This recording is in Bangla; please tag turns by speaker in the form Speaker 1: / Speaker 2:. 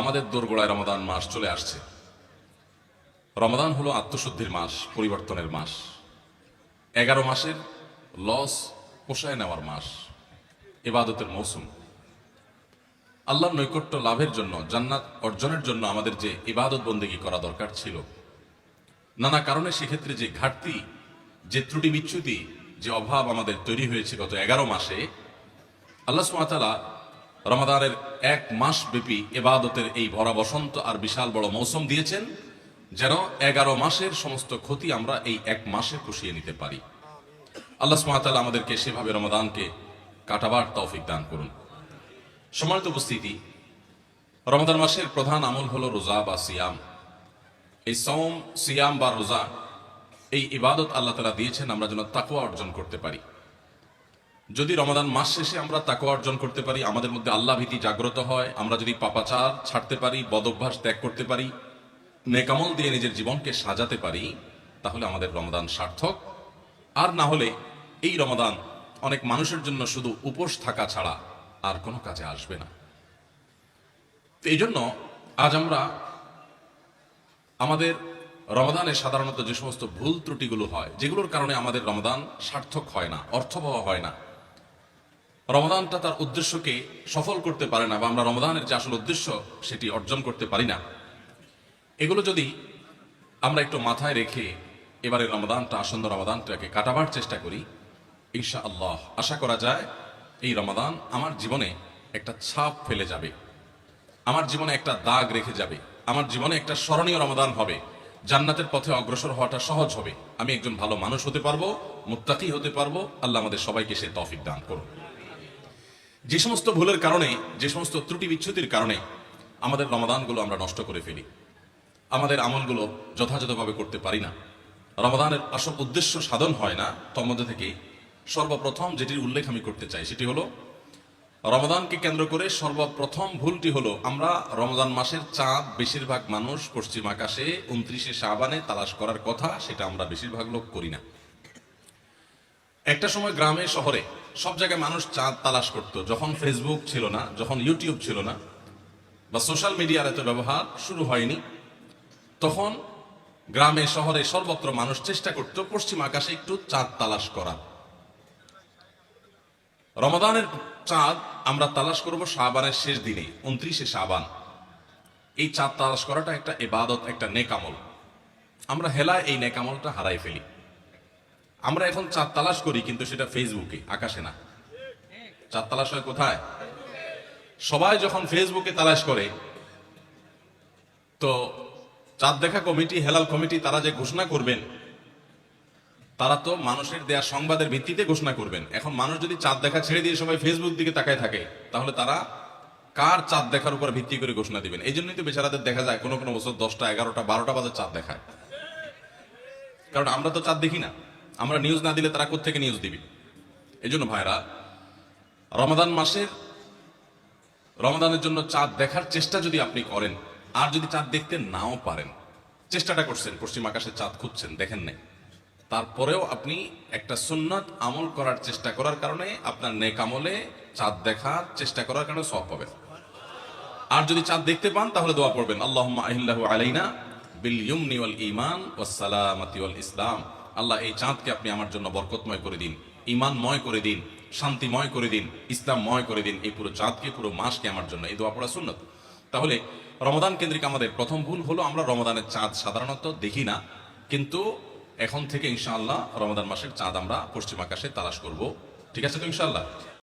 Speaker 1: আমাদের দোরগোড়ায় রমাদান মাস চলে আসছে। রমাদান হলো আত্মশুদ্ধির মাস, পরিবর্তনের মাস। এগারো মাসের লস পোষায় নেওয়ার মাস, এবাদতের মৌসুম। আল্লাহর নৈকট্য লাভের জন্য, জান্নাত অর্জনের জন্য আমাদের যে ইবাদত বন্দেগী করা দরকার ছিল। নানা কারণে সেক্ষেত্রে যে ঘাটতি, যে ত্রুটি বিচ্যুতি যে অভাব আমাদের তৈরি হয়েছে গত এগারো মাসে, আল্লাহ সুমাতালা রমাদানের এক মাস ব্যাপী এবাদতের এই ভরা বসন্ত আর বিশাল বড় মৌসুম দিয়েছেন, যেন এগারো মাসের সমস্ত ক্ষতি আমরা এই এক মাসে পুষিয়ে নিতে পারি। আল্লাহ সুমাতালা আমাদেরকে সেভাবে রমাদানকে কাটাবার তৌফিক দান করুন। সম্মানিত উপস্থিতি, রমাদান মাসের প্রধান আমল হলো রোজা বা সিয়াম। এই সম সিয়াম বা রোজা, এই ইবাদত আল্লাহ তালা দিয়েছেন, আমরা যেন তাকুয়া অর্জন করতে পারি। যদি রমাদান মাস শেষে আমরা তাকুয়া অর্জন করতে পারি, আমাদের মধ্যে আল্লাহ ভীতি জাগ্রত হয়, আমরা যদি পাপাচার ছাড়তে পারি, বদভ্যাস ত্যাগ করতে পারি, নেকামল দিয়ে নিজের জীবনকে সাজাতে পারি, তাহলে আমাদের রমাদান সার্থক। আর না হলে এই রমাদান অনেক মানুষের জন্য শুধু উপোস থাকা ছাড়া আর কোনো কাজে আসবে না। এই জন্য আজ আমরা আমাদের রমাদানে সাধারণত যে সমস্ত ভুল ত্রুটিগুলো হয়, যেগুলোর কারণে আমাদের রমাদান সার্থক হয় না, অর্থবহ হয় না রমাদানটা তার উদ্দেশ্যকে সফল করতে পারে না বা আমরা রমাদানের যে আসল উদ্দেশ্য সেটি অর্জন করতে পারি না। এগুলো যদি আমরা একটু মাথায় রেখে এবারে রমাদানটা আসন্ন রমাদানটাকে কাটাবার চেষ্টা করি ইনশা আল্লাহ আশা করা যায় এই রমাদান আমার জীবনে একটা ছাপ ফেলে যাবে। আমার জীবনে একটা দাগ রেখে যাবে। আমার জীবনে একটা স্মরণীয় রমাদান হবে। জান্নাতের পথে অগ্রসর হওয়াটা সহজ হবে। আমি একজন ভালো মানুষ হতে পারব, মুত্তাকি হতে পারব। আল্লাহ আমাদের সবাইকে সে তৌফিক দান করুন। যে সমস্ত ভুলের কারণে, যে সমস্ত ত্রুটি বিচ্ছুতির কারণে আমাদের রমাদানগুলো আমরা নষ্ট করে ফেলি। আমাদের আমলগুলো যথাযথভাবে করতে পারি না। রমাদানের আসল উদ্দেশ্য সাধন হয় না, তোর মধ্যে থেকে সর্বপ্রথম যেটির উল্লেখ আমি করতে চাই সেটি হলো, রমাদানকে কেন্দ্র করে সর্বপ্রথম ভুলটি হলো, আমরা রমজান মাসের চাঁদ বেশিরভাগ মানুষ পশ্চিম আকাশে, উনত্রিশে শাবানে তালাশ করার কথা, সেটা আমরা বেশিরভাগ লোক করি না। একটা সময় গ্রামে, শহরে সব জায়গায় মানুষ চাঁদ তালাশ করত। যখন ফেসবুক ছিল না, যখন ইউটিউব ছিল না, বা সোশ্যাল মিডিয়ার এত ব্যবহার শুরু হয়নি, তখন গ্রামে, শহরে সর্বত্র মানুষ চেষ্টা করত পশ্চিম আকাশে একটু চাঁদ তালাশ করা। রমাদানের চাঁদ আমরা তালাশ করব শাবানের শেষ দিনে, উনত্রিশে শাবান। এই চাঁদ তালাশ করাটা একটা এবাদত, একটা নেকামল আমরা হেলায় এই নেকামলটা হারাই ফেলি। আমরা এখন চাঁদ তালাশ করি, কিন্তু সেটা ফেসবুকে আকাশে না। চাঁদ তালাশ হয় কোথায়? সবাই যখন ফেসবুকে তালাশ করে, তো চাঁদ দেখা কমিটি, হেলাল কমিটি, তারা যে ঘোষণা করবেন, তারা তো মানুষের দেয়া সংবাদের ভিত্তিতে ঘোষণা করবেন। এখন মানুষ যদি চাঁদ দেখা ছেড়ে দিয়ে সবাই ফেসবুক দিকে তাকায় থাকে, তাহলে তারা কার চাঁদ দেখার উপর ভিত্তি করে ঘোষণা দিবেন? এই জন্যই তো বেচারাদের দেখা যায়, কোনো কোনো বছর দশটা, এগারোটা, বারোটা বাজে চাঁদ দেখায়। কারণ আমরা তো চাঁদ দেখি না। আমরা নিউজ না দিলে তারা কোথেকে নিউজ দিবি? এই জন্য ভাইরা, রমাদান মাসের রমাদানের জন্য চাঁদ দেখার চেষ্টা যদি আপনি করেন, আর যদি চাঁদ দেখতে নাও পারেন, চেষ্টাটা করছেন, পশ্চিম আকাশে চাঁদ খুঁজছেন, দেখেন নাই। তারপরেও আপনি একটা সুন্নাত আমল করার চেষ্টা করার কারণে আপনার নেক আমলে চাঁদ দেখার চেষ্টা করার কারণে সব পাবেন। আর যদি চাঁদ দেখতে পান, তাহলে দোয়া পড়বেন। আল্লাহ আহিল্লাহ আলাইনা বিল ইউমনি ওয়াস সালামাতি ওয়াল ইসলাম। আল্লাহ এই চাঁদকে আপনি আমার জন্য বরকতময় করে দিন, ঈমানময় করে দিন, শান্তিময় করে দিন, ইসলামময় করে দিন, এই পুরো চাঁদকে, পুরো মাসকে আমার জন্য, এই দোয়া পড়া সুন্নত। তাহলে রমদান কেন্দ্রিক আমাদের প্রথম ভুল হলো আমরা রমদানের চাঁদ সাধারণত দেখি না, কিন্তু এখন থেকে ইনশাআল্লাহ রমদান মাসের চাঁদ আমরা পশ্চিম আকাশে তালাশ করব। ঠিক আছে তো ইনশাআল্লাহ?